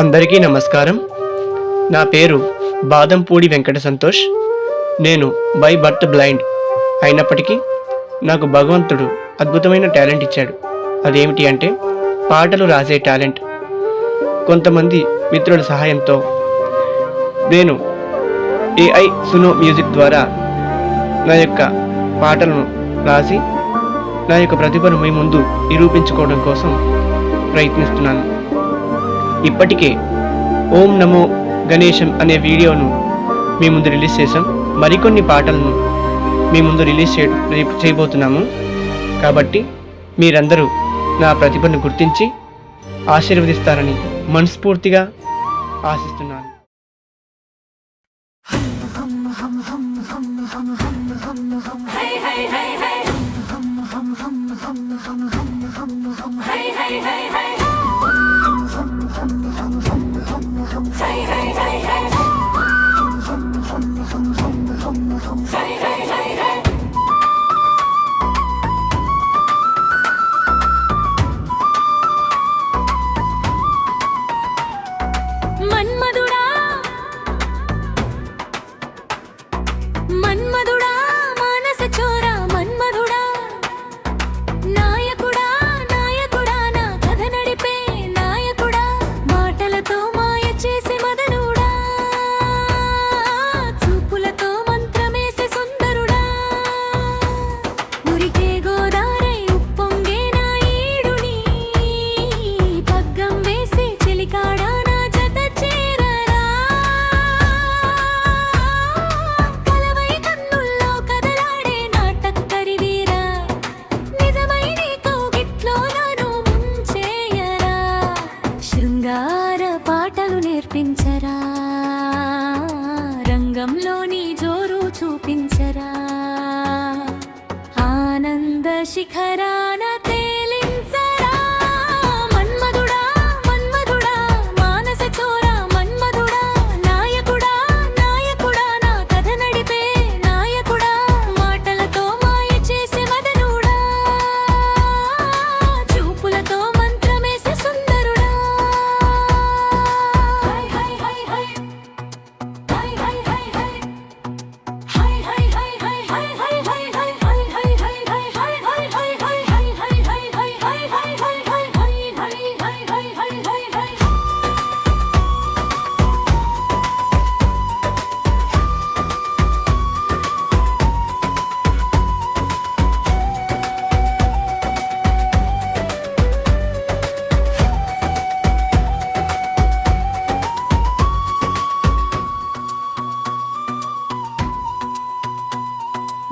అందరికీ నమస్కారం. నా పేరు బాదంపూడి వెంకట సంతోష్. నేను బై బర్త్ బ్లైండ్ అయినప్పటికీ నాకు భగవంతుడు అద్భుతమైన టాలెంట్ ఇచ్చాడు. అదేమిటి అంటే పాటలు రాసే టాలెంట్. కొంతమంది మిత్రుల సహాయంతో నేను ఏఐ సునో మ్యూజిక్ ద్వారా నా యొక్క పాటలను రాసి నా యొక్క ప్రతిభను మీ ముందు నిరూపించుకోవడం కోసం ప్రయత్నిస్తున్నాను. ఇప్పటికే ఓం నమో గణేశం అనే వీడియోను మీ ముందు రిలీజ్ చేసాం మరికొన్ని పాటలను మీ ముందు రిలీజ్ చే చేయబోతున్నాము. కాబట్టి మీరందరూ నా ప్రతిభను గుర్తించి ఆశీర్వదిస్తారని మనస్ఫూర్తిగా ఆశిస్తున్నాను. మన్మధుడా నేర్పించరా? రంగంలోని జోరు చూపించరా? ఆనంద శిఖరా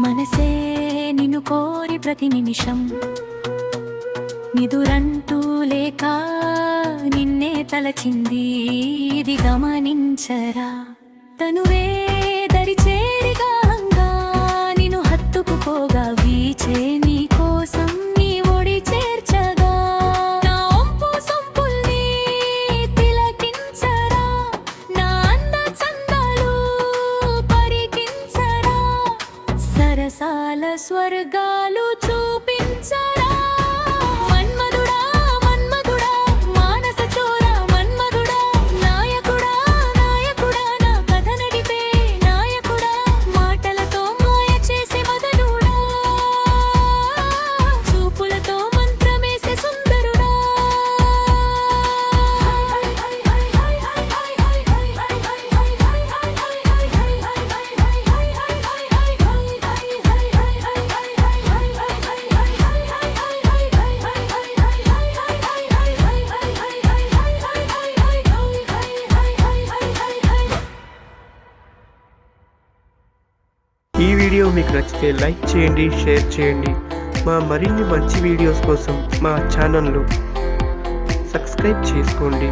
మనసే నిన్ను కోరి ప్రతి నిమిషం. నిదురంటూ లేక నిన్నే తలచింది ఇది గమనించరా. తనువే దరి చేరిగాంగా నిన్ను హత్తుకుపోగా స్వర్గాలు వీడియో మీకు నచ్చితే లైక్ చేయండి షేర్ చేయండి. మా మరిన్ని మంచి వీడియోస్ కోసం మా ఛానల్ను సబ్స్క్రైబ్ చేసుకోండి.